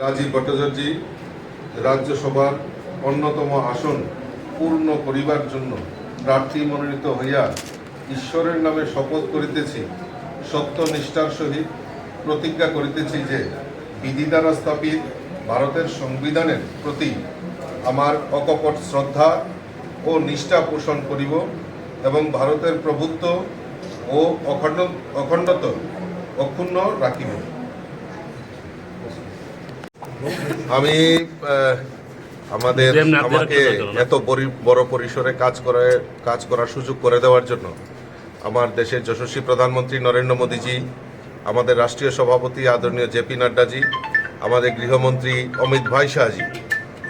রাজীব ভট্টাচার্য, রাজ্যসভার অন্যতম আসন পূর্ণ করিবার জন্য প্রার্থী মনোনীত হইয়া ঈশ্বরের নামে শপথ করিতেছি। সত্যনিষ্ঠার সহিত প্রতিজ্ঞা করিতেছি যে বিধি দ্বারা স্থাপিত ভারতের সংবিধানের প্রতি আমার অকপট শ্রদ্ধা ও নিষ্ঠা পোষণ করিব এবং ভারতের প্রভুত্ব ও অখণ্ড অখণ্ডত অক্ষুণ্ণ রাখিব আমি আমাদের আমাকে? এত বড় পরিসরে কাজ করে কাজ করার সুযোগ করে দেওয়ার জন্য আমার দেশের যশস্বী প্রধানমন্ত্রী নরেন্দ্র মোদীজি, আমাদের রাষ্ট্রীয় সভাপতি আদরণীয় জেপি নাড্ডাজি, আমাদের গৃহমন্ত্রী অমিত ভাই শাহজি,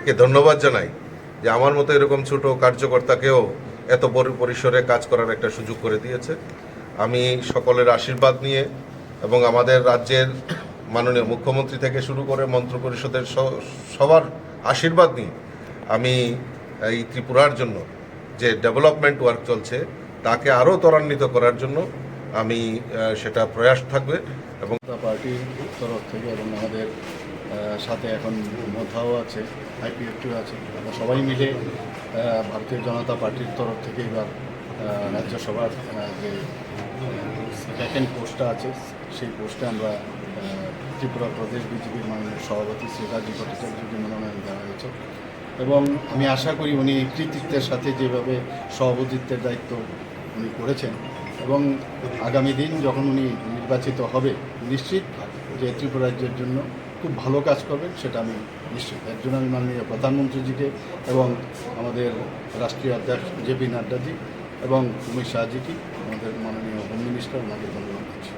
কে ধন্যবাদ জানাই যে আমার মতো এরকম ছোট কার্যকর্তাকেও এত বড় পরিসরে কাজ করার একটা সুযোগ করে দিয়েছে। আমি সকলের আশীর্বাদ নিয়ে এবং আমাদের রাজ্যের মাননীয় মুখ্যমন্ত্রী থেকে শুরু করে মন্ত্রপরিষদের সবার আশীর্বাদ নিয়ে আমি এই ত্রিপুরার জন্য যে ডেভেলপমেন্ট ওয়ার্ক চলছে তাকে আরও ত্বরান্বিত করার জন্য আমি সেটা প্রয়াস থাকবে এবং পার্টির তরফ থেকে এবং আমাদের সাথে এখন মোথাও আছে, আইপিএফটিও আছে, আমরা সবাই মিলে ভারতীয় জনতা পার্টির তরফ থেকে এবার রাজ্যসভার যে ভ্যাকেন্ট পোস্টটা আছে, সেই পোস্টে আমরা ত্রিপুরা প্রদেশ বিজেপির মাননীয় সভাপতি শ্রী রাজীব ভট্টাচার্যকে মনোনয়ন দেওয়া হয়েছে। এবং আমি আশা করি উনি কৃতিত্বের সাথে যেভাবে সভাপতিত্বের দায়িত্ব উনি করেছেন এবং আগামী দিন যখন উনি নির্বাচিত হবে, নিশ্চিত যে ত্রিপুরা রাজ্যের জন্য খুব ভালো কাজ করবেন, সেটা আমি নিশ্চিত। এর জন্য আমি মাননীয় প্রধানমন্ত্রীজিকে এবং আমাদের রাষ্ট্রীয় অধ্যক্ষ জে পি নাড্ডাজি এবং অমিত শাহজিকে আমাদের মাননীয় হোম মিনিস্টার ওনাকে ধন্যবাদ দিচ্ছি।